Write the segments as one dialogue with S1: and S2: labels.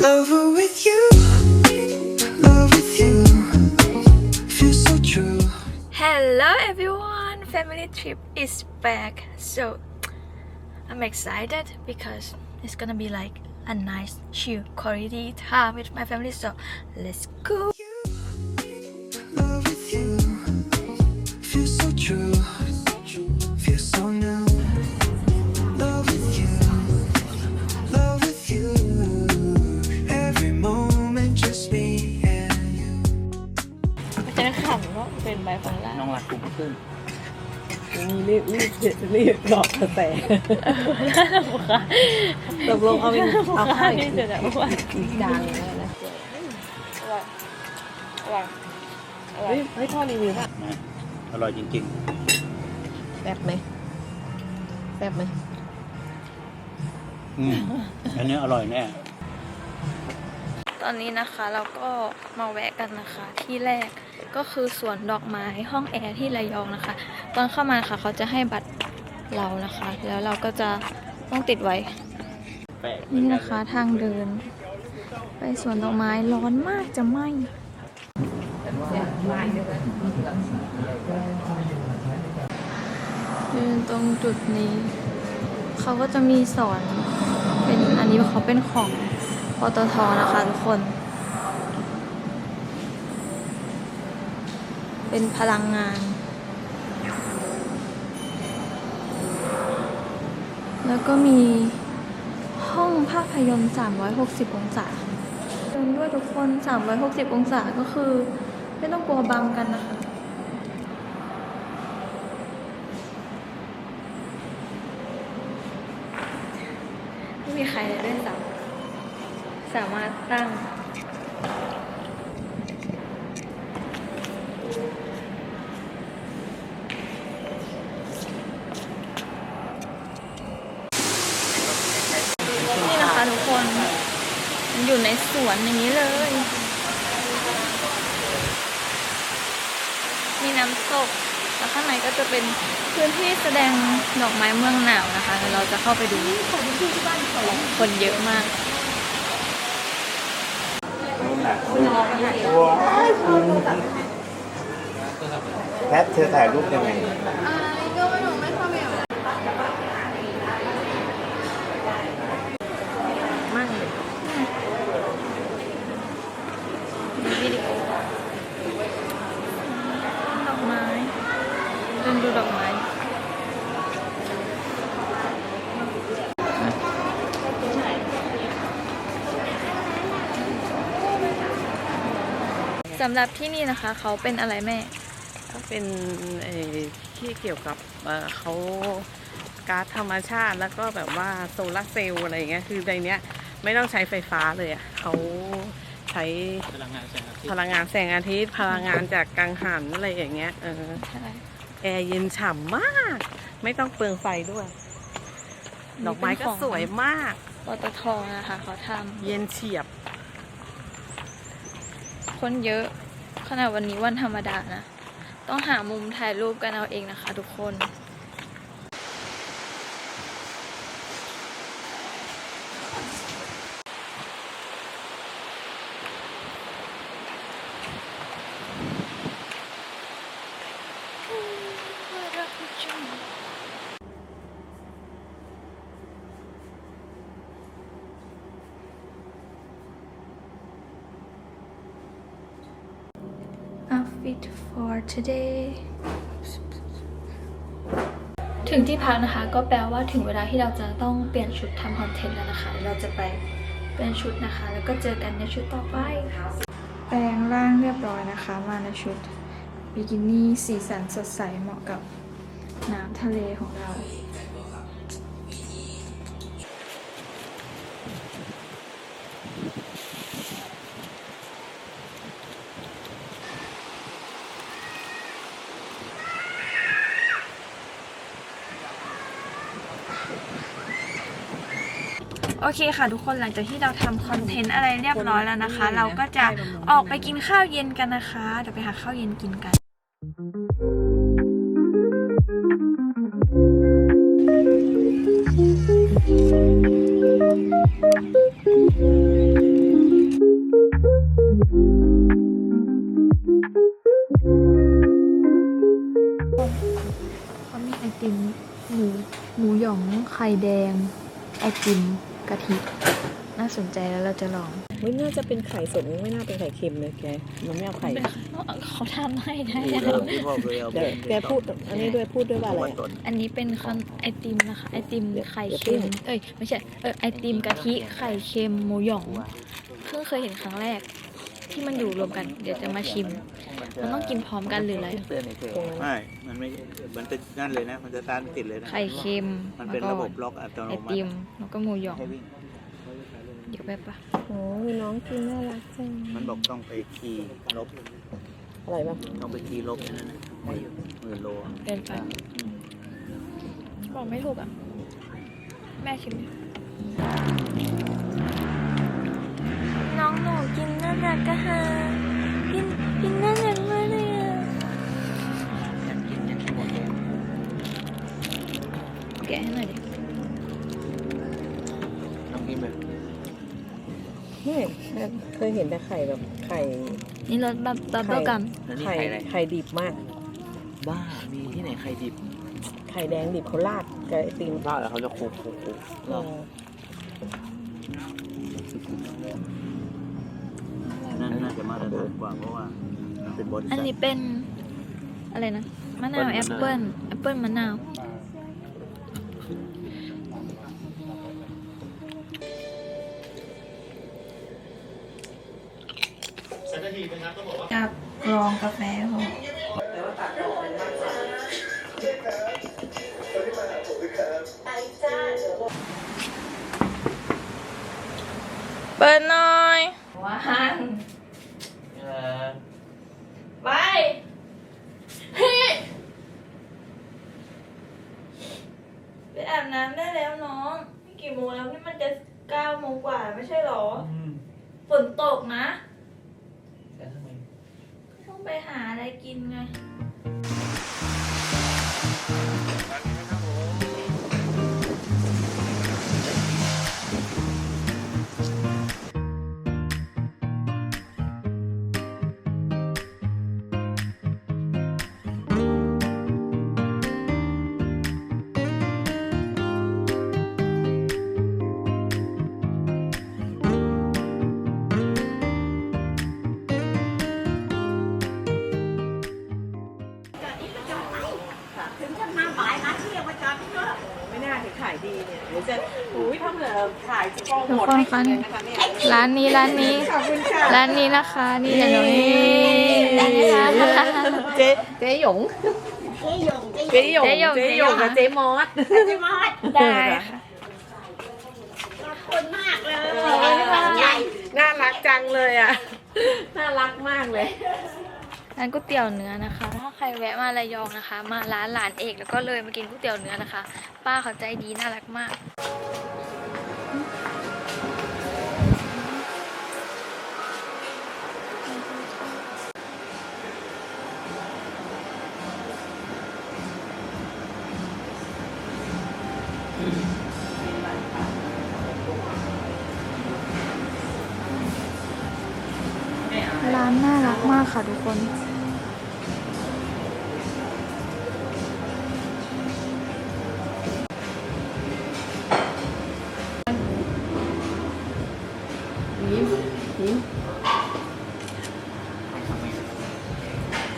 S1: With you, love with you, feels so true.
S2: Hello everyone, family trip is back. So I'm excited because it's gonna be like a nice chill quality time with my family. So let's go. นี่
S3: รี
S4: บรีบรีบหลอกกระแสตกลงเอาเป็นเอาข้าวอีก
S2: เดี๋ยวๆว่า
S4: อีกจานหนึงแล้วนะ
S2: ว่าว่า
S4: เฮ้ยเฮ้ยพ่อรีวิวป่ะ
S3: นะอร่อยจริง
S4: แซ่บไหมแซ่บไหม
S3: ๆอืมอันนี้อร่อยแน่
S2: ตอนนี้นะคะเราก็มาแวะกันนะคะที่แรก ก็คือสวนดอกไม้ห้องแอร์ที่ระยองนะคะ ตอนเข้ามานะคะเขาจะให้บัตรเรานะคะ แล้วเราก็จะต้องติดไว้
S3: แปลก
S2: นี่นะคะทางเดิน ไปสวนดอกไม้ร้อนมากจะไหมยืนตรงจุดนี้ เขาก็จะมีสอนเป็นอันนี้เขาเป็นของปตทนะคะทุกคน เป็นพลังงาน แล้วก็มีห้องภาพยนตร์ 360 องศาเดินด้วยทุกคน 360 องศาก็คือ ไม่ต้องกลัวบังกันนะคะไม่มีใครเลยด้วยซ้ำสามารถตั้ง นี่นะ คะทุกคนมันอยู่ในสวนอย่างนี้เลย มีน้ำตกแล้วข้างในก็จะเป็นพื้นที่แสดงดอกไม้เมืองหนาวนะคะเดี๋ยวเราจะเข้าไปดูคนเยอะมาก
S5: แพทเธอถ่ายรูปยังไง
S4: มั่งเลย
S2: มีวิดีโอดอกไม้เดิ นดูดอกไม้สำหรับที่นี่นะคะเขาเป็นอะไรแม่
S4: ก็เป็นที่เกี่ยวกับเขาก๊าซธรรมชาติแล้วก็แบบว่าโซลาร์เซลล์อะไรอย่างเงี้ยคือในเนี้ยไม่ต้องใช้ไฟฟ้าเลยอะเขาใช้
S3: พลังงานแสงอาทิตย์
S4: ลังงานแสงอาทิตย์พลังงานจากกังหันอะไรอย่างเงี้ยเออ
S2: ใช่
S4: แอร์เย็นฉ่ำมาก ไม่ต้องเปลืองไฟด้วย ดอกไม้ก็สวยมาก
S2: ปตทนะคะเขาท
S4: เย็นเฉียบำ
S2: คนเยอะขนาดวันนี้วันธรรมดานะ ต้องหามุมถ่ายรูปกันเอาเองนะคะทุกคน for today ถึงที่พักนะคะ ก็แปลว่าถึงเวลาที่เราจะต้องเปลี่ยนชุดทำคอนเทนต์แล้วนะคะ เราจะไปเปลี่ยนชุดนะคะ แล้วก็เจอกันในชุดต่อไป แปลงร่างเรียบร้อยนะคะ มาในชุดบิกินี่สีสันสดใสเหมาะกับน้ำทะเลของเรา โอเคค่ะทุกคนหลังจากที่เราทำคอนเทนต์อะไรเรียบร้อยแล้วนะคะ เราก็จะออกไปกินข้าวเย็นกันนะคะเดี๋ยวไปหาข้าวเย็นกินกัน
S1: เขามีไอ
S2: ติมหมูหมูหยองไข่แดง ไอติม กะทิ น่าสนใจแล้วเราจะลอง
S4: ไม่น่าจะเป็นไข่สดไม่น่าเป็นไข่เค็มเลยแกมันไม่เอาไข่
S2: เขาทำให้ได้
S3: ที่เดิมที่พ่อเคยเอา
S4: เดี๋ยวแกพูดอันนี้ด้วยพูดด้วยว่าอะไร
S3: วัน
S4: อะ
S3: ต้น
S2: อันนี้เป็นคอนไอติมนะคะ ไอติมไข่
S4: เดี๋ยว
S2: เค็ม
S4: ปิ้ง
S2: เอ้ยไม่ใช่เออไอติมกะทิไข่เค็มหมูหยอง เพิ่งเคยเห็นครั้งแรก ที่มันอยู่รวมกัน เดี๋ยวจะมาชิม มันต้องกินพร้อมกันหรืออะไร
S3: เตือนในเพจไม่ มันไม่ มันจะนั่นเลยนะ มันจะตานติดเลยนะ
S2: ไข่เค็ม
S3: มัน
S2: แล้ว
S3: เป็น
S2: ก็
S3: ระบบล็อกอัตโน
S2: ไอ
S3: มั
S2: ติ
S3: ติ
S2: มแล้วก็หมูหยอง
S3: ให้วิ่ง
S2: เดี๋ยวไปปะ
S4: โอ้ยน้องกินน่ารักจัง
S3: มันบอกต้องไปคีย์ลบ
S4: อะไรบ้าง
S3: ต้องไปคีย์ลบนั่นนะหมื่นโล
S2: เดินไปบอกไม่ถูกอะ แม่ชิมดิน้องหนู กินน่ารักกะฮะกินกินน่ารักมากเลยอะแกะให้หน่อยดิ
S3: ต้องกินแบบ
S4: ไม่เคยเห็นแต่ไข่แบบไข่
S2: นี่รสบับบับเบิ้ลกัม
S3: แล้วนี่
S4: ไข่
S3: ไข่อะไร
S4: ไข่ดิบมาก
S3: บ้า มีที่ไหนไข่ดิบ
S4: ไข่แดงดิบเขาราดกับไอติม
S3: บ้าแล้วเขาจะคลุกคลุกคลุก
S4: เออ
S3: นั่นน่าจะมาตรฐานกว่าเพราะว่ามันเป็นบริษัท
S2: อันนี้เป็นอะไรนะมะนาว
S3: แอ
S2: แอ
S3: ป
S2: ป
S3: เปิ้
S2: เปิ้
S3: ล
S2: ลแอปเปิ้ลมะนาว กับลองกาแฟพอเปิดหน่อยว้านไปเฮ้ยไปอาบน้ำได้แล้วน้องนี่กี่ โมงแล้วนี่มันจะเก้าโมงกว่าไม่ใช่หรอฝนตกนะต้องไปหาอะไรกินไง
S4: ท
S2: ทุกคน
S4: ให้
S2: คะ
S4: เลยนะคะเนี่ย
S2: ร้านนี้ร้านนี้
S4: ขอบคุณค่ะ
S2: ร้านนี้นะคะนี่เดี๋ยวหนูนี่ร้านนี้นะคะ
S4: เจ๊เจ๊หยงเจ๊หยงเจ๊หยง
S2: เจ๊หยง
S4: เจ๊หยงกับเจ๊มอส
S2: ได้ค่ะ
S4: น่ารักจังเลยอะน่ารักมากเลย
S2: ร้านก๋วยเตี๋ยวเนื้อนะคะ ถ้าใครแวะมาระยองนะคะ มาร้านหลานเอกแล้วก็เลยมากินก๋วยเตี๋ยวเนื้อนะคะ ป้าเขาใจดีน่ารักมาก ร้านน่ารักมากค่ะทุกคน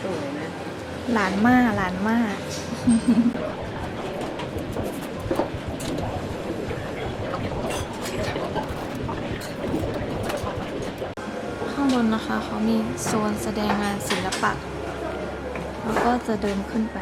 S4: สวยนะ
S2: หลานมากหลานมาก ข้าง บนนะคะเขามีโซนแสดงงานศิลปะ แล้วก็จะเดินขึ้นไป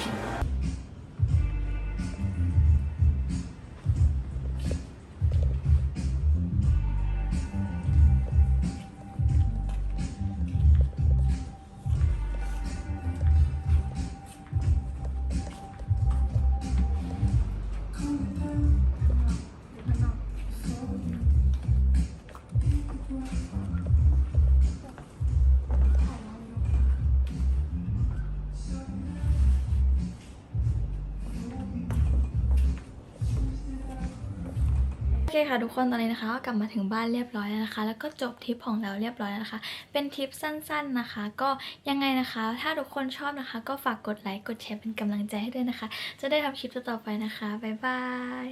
S2: โอเคค่ะทุกคนตอนนี้นะคะก็กลับมาถึงบ้านเรียบร้อยแล้วนะคะ แล้วก็จบทริปของเราเรียบร้อยแล้วนะคะ เป็นทริปสั้นๆนะคะ ก็ยังไงนะคะ ถ้าทุกคนชอบนะคะ ก็ฝากกดไลค์กดแชร์เป็นกำลังใจให้ด้วยนะคะ จะได้ทำคลิปต่อๆไปนะคะบ๊ายบาย